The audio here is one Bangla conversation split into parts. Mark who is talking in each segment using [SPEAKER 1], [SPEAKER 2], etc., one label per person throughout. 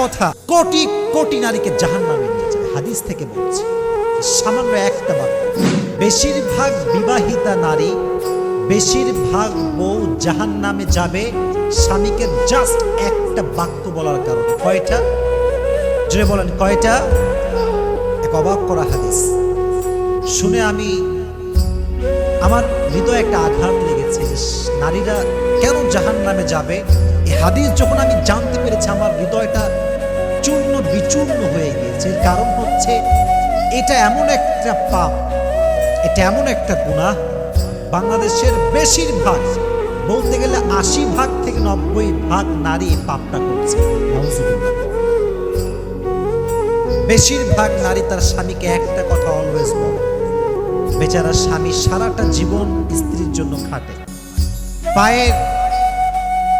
[SPEAKER 1] কথা কোটি কোটি নারীকে জাহান নামে নিয়ে যাবে হাদিস থেকে বলছে, সামান্য একটা বাক্য। বেশিরভাগ বিবাহিতা নারী, বেশিরভাগ বউ জাহান নামে যাবে স্বামীকে জাস্ট একটা বাক্য বলার কারণে। কয়টা? জুড়ে বলেন, কয়টা? এক অবাক করা হাদিস। শুনে আমি, আমার হৃদয়ে একটা আঘাত লেগেছে যে নারীরা কেন জাহান নামে যাবে? এই হাদিস যখন আমি জানতে পেরেছি, আমার হৃদয়টা চূর্ণ বিচূর্ণ হয়ে গিয়েছে। কারণ হচ্ছে, এটা এমন একটা পাপ, এটা এমন একটা গুনাহ। বাংলাদেশের বেশিরভাগ, বলতে গেলে আশি ভাগ থেকে নব্বই ভাগ নারী পাপটা করছে। বেশিরভাগ নারী তার স্বামীকে একটা কথা অলওয়েজ বলে বেচারা স্বামী সারাটা জীবন স্ত্রীর জন্য খাটে। পায়ের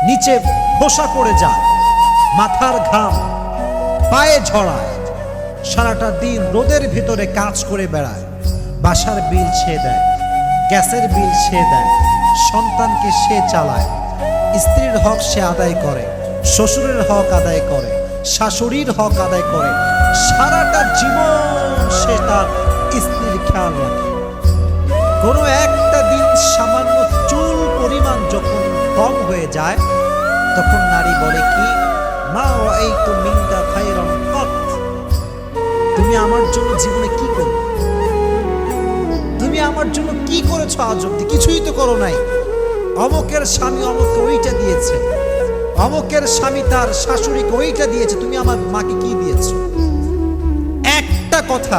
[SPEAKER 1] নিচে খোসা পড়ে যায়, মাথার ঘাম পায়ে ঝড়ায় সারাটা দিন রোদের ভিতরে কাজ করে বেড়ায়, বাসার বিল সে দেয়, গ্যাসের বিল সে দেয়, সন্তানকে সে চালায়, স্ত্রীর হক সে আদায় করে, শ্বশুরের হক আদায় করে, শাশুড়ির হক আদায় করে, সারাটা জীবন সে তার স্ত্রীর খেয়াল রাখে। কোনো একটা দিন সামান্য চুল পরিমাণ যখন কম হয়ে যায়, তখন নারী বলে কি মা এই তো মিনকা খাইরন কত তুমি আমার জন্য জীবনে কি করবে তুমি আমার জন্য কি করেছ আজ অব্দি কিছুই তো করো নাই। অমকের স্বামী অমককে ওইটা দিয়েছে। অমকের স্বামী তার শাশুড়িকে ওইটা দিয়েছে। তুমি আমার মাকে কি দিয়েছ? একটা কথা,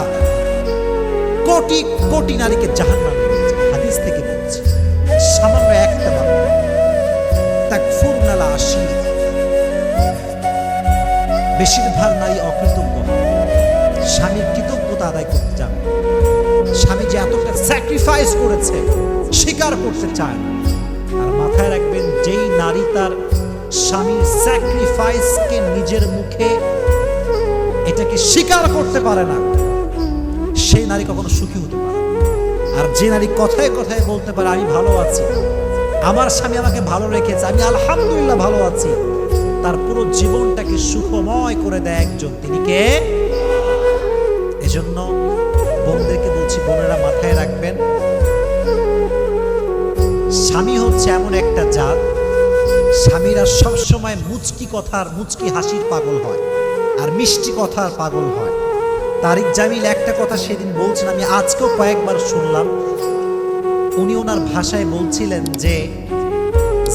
[SPEAKER 1] কোটি কোটি নারীকে জাহান বেশিরভাগ নারী অকৃতজ্ঞ। স্বামীর কৃতজ্ঞতা আদায় করতে চান। স্বামী যে এতটা স্যাক্রিফাইস করেছে, স্বীকার করতে চায় আর মাথায় রাখবেন, যেই নারী তার স্বামীর স্যাক্রিফাইসকে নিজের মুখে এটাকে স্বীকার করতে পারে না, সেই নারী কখনো সুখী হতে পারে। আর যে নারী কথায় কথায় বলতে পারে, আমি ভালো আছি। আমার স্বামী আমাকে ভালো রেখেছে, আমি আলহামদুলিল্লাহ ভালো আছি। তার পুরো জীবনটাকে সুখময় করে দেয় একজন। তিনি কে? এজন্য বোনদেরকে বলছি, বোনেরা মাথায় রাখবেন, স্বামী হচ্ছে এমন একটা জাত, স্বামীরা সবসময় মুচকি কথার, মুচকি হাসির পাগল হয় আর মিষ্টি কথার পাগল হয়। তারিক জামিল একটা কথা সেদিন বলছেন, আমি আজকেও কয়েকবার শুনলাম। উনি ওনার ভাষায় বলছিলেন যে,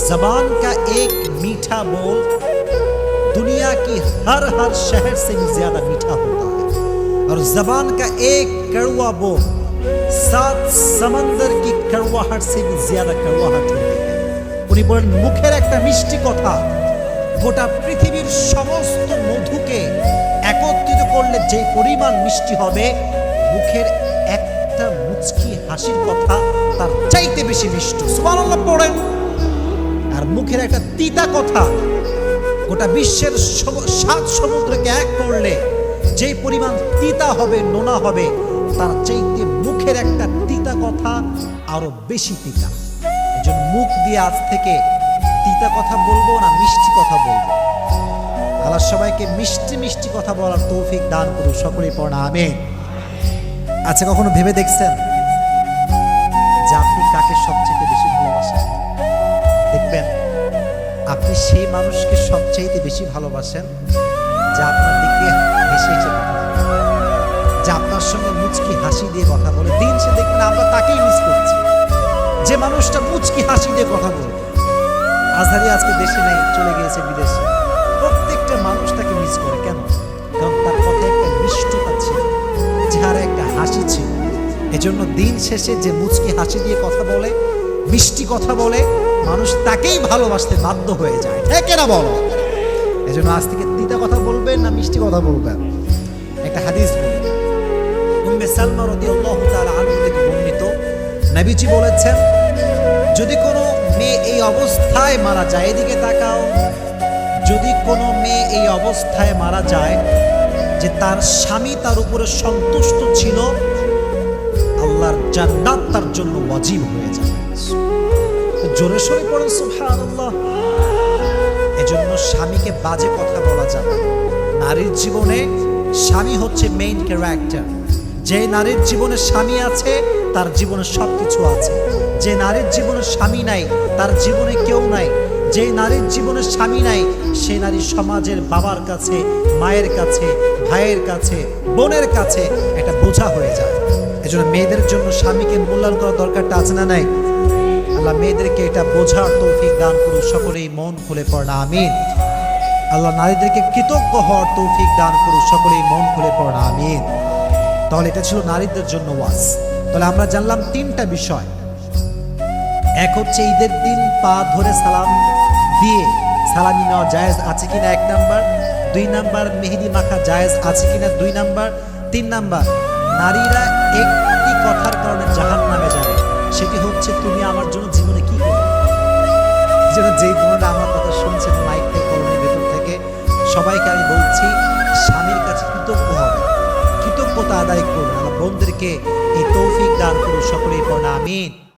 [SPEAKER 1] জবান কা এক মিঠা বোল दुनिया की हर हर शहर से भी ज्यादा मीठा होता है और जबान का एक कड़वा बोल सात समंदर की कड़वाहट से भी ज्यादा कड़वाहट होती है উনি বলেন মুখের একটা মিষ্টি কথা গোটা পৃথিবীর সমস্ত মধুকে একত্রিত করলে যে পরিমাণ মিষ্টি হবে মুখের একটা মুচকি হাসির কথা তার চাইতে বেশি মিষ্টি সুবহানাল্লাহ পড়েন আর মুখের একটা তিতা কথা গোটা বিশ্বের সাত সমুদ্রকে এক করলে যে পরিমাণ তিতা হবে, নোনা হবে, তার চাইতে মুখের একটা তিতা কথা আরও বেশি তিতা। এজন্য মুখ দিয়ে আজ থেকে তিতা কথা বলব না, মিষ্টি কথা বলব। আল্লাহ সবাইকে মিষ্টি মিষ্টি কথা বলার তৌফিক দান করুন সকলেই পড়া আমি আচ্ছা কখনো ভেবে দেখছেন যে আপনি কাকে সবচেয়ে বেশি ভালোবাসেন? আপনি সেই মানুষকে সবচাইতে বেশি ভালোবাসেন যা আপনার দিকে হেসে হেসে কথা। যে আপনার সঙ্গে মুচকি হাসি দিয়ে কথা বলে। দিন সে দেখবেন আমরা তাকেই মিস করছি। যে মানুষটা মুচকি হাসি দিয়ে কথা বলবে। আজহারি আজকে দেশে নেই, চলে গিয়েছে বিদেশে। প্রত্যেকটা মানুষ তাকে মিস করে। কেন? কারণ তার কথায় একটা মিষ্টতা ছিল চেহারা একটা হাসি ছিল। এজন্য দিন শেষে যে মুচকি হাসি দিয়ে কথা বলে মিষ্টি কথা বলে মানুষ তাকেই ভালোবাসতে বাধ্য হয়ে যায়। ঠিক না বলো? এই জন্য আজ থেকে তিতা কথা বলবেন না মিষ্টি কথা বলবেন? একটা হাদিস বলি। উম্মে সালমা রাদিয়াল্লাহু তাআলা আনহা থেকে বর্ণিত। নবীজি বলেছেন, যদি কোনো মেয়ে এই অবস্থায় মারা যায়, এদিকে তাকাও। যদি কোনো মেয়ে এই অবস্থায় মারা যায়, যে তার স্বামী তার উপরে সন্তুষ্ট ছিল, আল্লাহর জান্নাত তার জন্য ওয়াজিব হয়ে তো জোরে সরে পড়েন, সুবহানাল্লাহ। এজন্য স্বামীকে বাজে কথা বলা যায়। নারীর জীবনে স্বামী হচ্ছে মেইন ক্যারেক্টার যে নারীর জীবনে স্বামী আছে, তার জীবনে সব কিছু আছে। যে নারীর জীবনে স্বামী নাই, তার জীবনে কেউ নাই। যে নারীর জীবনে স্বামী নাই, সে নারী সমাজের বাবার কাছে, মায়ের কাছে, ভাইয়ের কাছে, বোনের কাছে একটা বোঝা হয়ে যায়। এজন্য মেয়েদের জন্য স্বামীকে মূল্যায়ন করার দরকারটা আছে না নাই? আল্লাহ মেয়েদেরকে এটা বোঝার তৌফিক দান করুন সকলেই মন খুলে পড়া আমিন। আল্লাহ নারীদেরকে কৃতজ্ঞ হওয়ার তৌফিক দান করুন সকলেই মন খুলে পড়া আমিন। তাহলে এটা ছিল নারীদের জন্য ওয়াজ। তাহলে আমরা জানলাম তিনটা বিষয়। এক হচ্ছে ঈদের দিন পা ধরে সালাম দিয়ে সালামি নেওয়া জায়েজ আছে কিনা এক নাম্বার, দুই নাম্বার মেহেদি মাখা জায়েজ আছে কিনা দুই নাম্বার, তিন নাম্বার নারীরা একটি কথার কারণে জাহান নামে যাবে। সেটি হচ্ছে তুমি আমার জন্য জীবনে কি যেন যে বোনরা আমার কথা শুনছেন মাইক থেকে কলমের ভেতর থেকে, সবাইকে আমি বলছি, স্বামীর কাছে কৃতজ্ঞ হবে কৃতজ্ঞতা আদায় করুন। আমার বোনদেরকে এই তৌফিক দান করুন। সকলেই পড়া, আমিন।